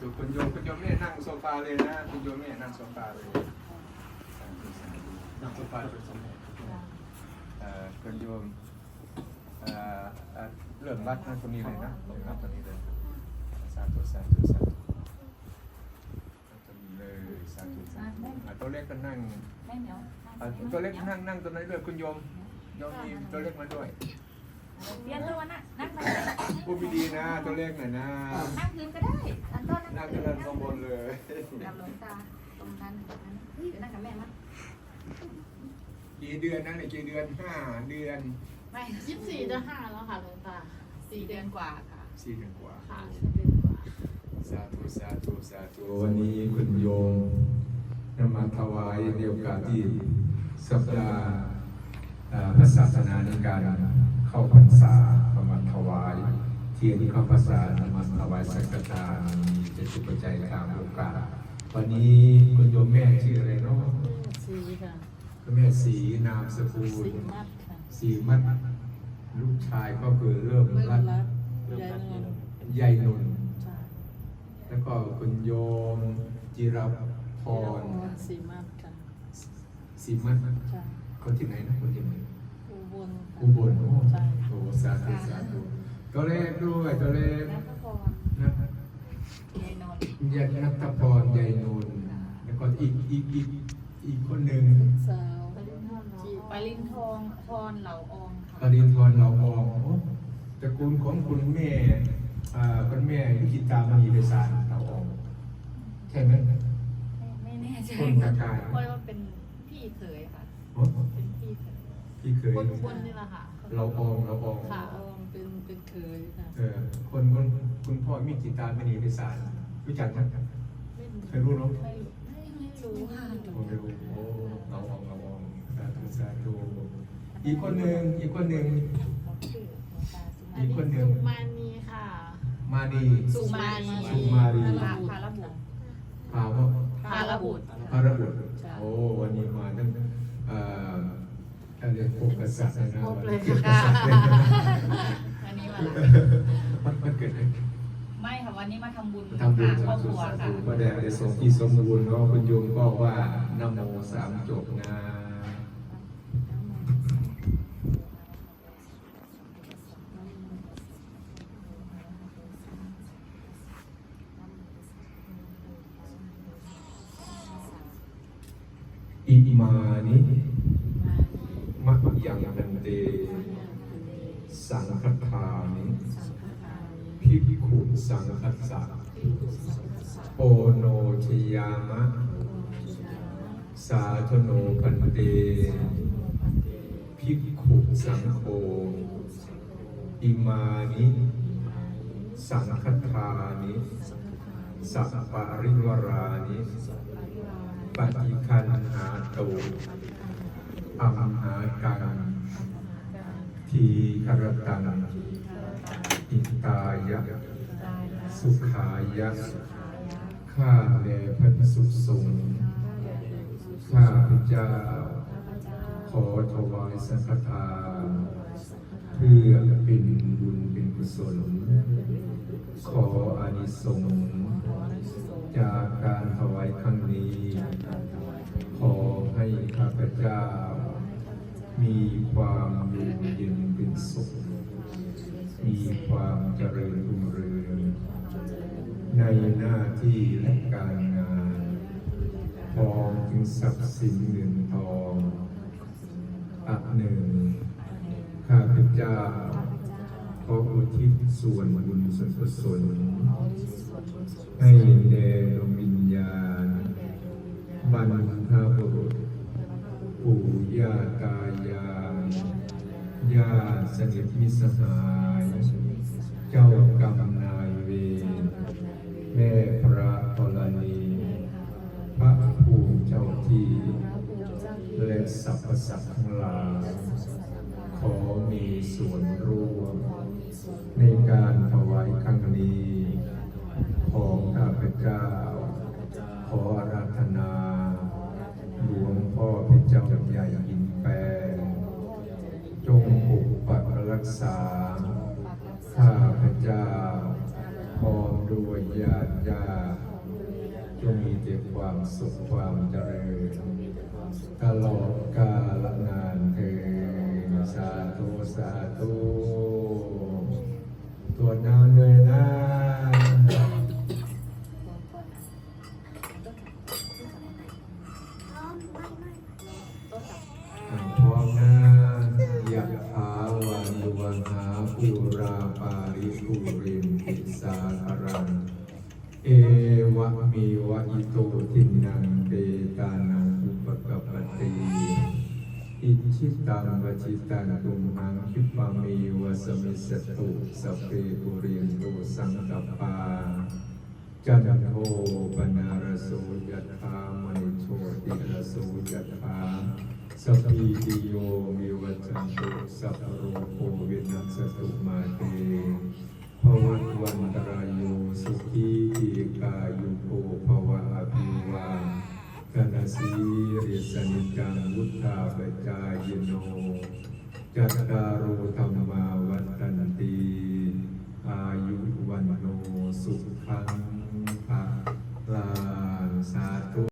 ธุคุณโยมคุณโยมเนี่ยนั่งโซฟาเลยนะคุณโยมเนี่ยนั่งโซฟาเลยสาธุสาธุนั่งโซฟาเป็นสมเด็จเอ่อคุณโยมเอ่อเอ่อเริ่มรัดนั่งตรงนี้เลยนะเริ่มรัดตรงนี้เลยสาธุสาธุสาธุนั่งตรงนี้เลยสาธุสาธุอะตัวเล็กก็นั่งแม่เหมียวอะตัวเล็กนั่งนั่งตรงนั้นด้วยคุณโยมโยมมีตัวเล็กมาด้วย เรียนตัวน่ะนั่งไปพูดดีๆนะ ตัวเล็กหน่อยนะ นั่งพื้นก็ได้อันต้นนั่นั่งงกันเลยข้างบนเลย กับหลวงตาตรงนั้นตรงนั้นเดี๋ยวนั่งกับแม่มั้ยกี่เดือนนะเนี่ยกี่เดือนห้าเดือนไม่ยี่สิบสี่จะห้าแล้วค่ะหลวงตาสี่เดือนกว่าค่ะสี่เดือนกว่า ค่ะสี่เดือนกว่าสาธุสาธุสาธุวันนี้คุณโยมนำมาถวายในโอกาสที่สัปดาห์เอ่อพระศาสนาในการ เข้าพรรษาประมาถวาย เทียนเข้าพรรษานำมาถวายสังฆทานมีเจตุปัจจัยตามโอกาสวันนี้คุณโยมแม่ชื่ออะไรเนาะสีค่ะคุณแม่สีนามสกุลสีมัดค่ะสีมัดลูกชายก็คือเริ่มเริ่มรัดรัดยายเงินใหญ่นุนใช่แล้วก็คุณโยมจิรพรสีมัดค่ะสีมัดใช่คนที่ไหนนะคนที่ไหน อุบลค่ะอุบลโอ้ใช่โหสาธุสาธุตัวเลขด้วยตัวเลขแล้วก็พอนะยายนนท์ยานัตพรใหญ่นุนแล้วก็อีกอีกอีกอีกคนหนึ่งสาวปรินทองปรินทองพรเหล่าอองปค่ะรินทรเราอองโอ้ตระกูลของคุณแม่อ่าคุณแม่ยุกิตามณีเดชานเราอองใช่ไหมไม่ไม่แน่ใจคนตะกายเพราะว่าเป็นพี่เขยค่ะโอ้เป็นพี่เขย พี่เคยคนอุบลนี่แหละค่ะเราอองเราอองค่ะออมเป็นเป็นเคยค่ะเออคนคนคุณพ่อมีจิตามณีเดชานรู้จักไหมไม่เคยรู้เนาะไม่ไม่ไม่รู้ค่ะผมไม่รู้โอ้เราอองเราอองสาธุสาธุอีกคนหนึ่งอีกคนหนึ่งชื่อหลวงตาสุอีกคนหนึ่งสุมานีค่ะ มาดีสุมาลีสุมาลีพาพาระบุตรพาว่าพาระบุตรพระระบุตรโอ้วันนี้มาตั้งเอ่อ อะไรพวกกษัตริย์นะครบเลยวันนี้ค่ะ อันนี้มามันมันเกิดอะไรไม่ค่ะวันนี้มาทำบุญทำบุญครสาอบคธุรัวสาค่ะ ธุพระแดงได้ส่งที่สมบูรณ์ก็คุณโยมก็ว่านโมสามจบนะอิมานิมะ ยังนันเต สังฆทานิพิกขุสังคัสสะโอโนชยามะ สาธโนพันเตพิกขุสังโฆอิมานิสังฆทานิสัพปาริวรานิปฏิคันหาตุ อัมหากังทีครตังอิตายะ สุขายะ ข้าแด่พระสุสงฆ์ข้าพเจ้า ขอถวายสังฆทานเพื่อเป็นบุญเป็นกุศล ขออานิสงส์จากการถวายครั้งนี้ ขอให้ข้าพเจ้า มีความอยู่เย็นเป็นสุข มีความเจริญรุ่งเรืองในหน้าที่และการงานพร้อมถึงทรัพย์สินเงินทอง อันหนึ่งข้าพเจ้าขออุทิศส่วนบุญส่วนกุศลให้แด่ดวงวิญญาณบรรพบุรุษปู่ย่าตายายญาติสนิทมิสหาย เจ้ากรรมนายเวรแม่ สรรพสัตว์ทั้งหลายขอมีส่วนร่วม ในการถวายครั้งนี้ ของข้าพเจ้า ขออาราธนาหลวงพ่อพระเจ้าใหญ่อินแปลงจงปกปักรักษา ข้าพเจ้าพร้อมด้วยญาติญาติจงมีแต่ความสุขความเจริญ ตลอดกาลนานเถิดสา กปปติอิชิตังวจิตังตุมหังคิปะเมีวสมิสตุสพเพปุเรียนตุสังกปปาจันโทปนารโสยถามณิโชติรโสยถาสพพีติโยวิวจันตุสัพโรโค สีริสนิกังวุธาปจายโน จัตตารุธรรมาวัตันตี อายุวันโนสุขัง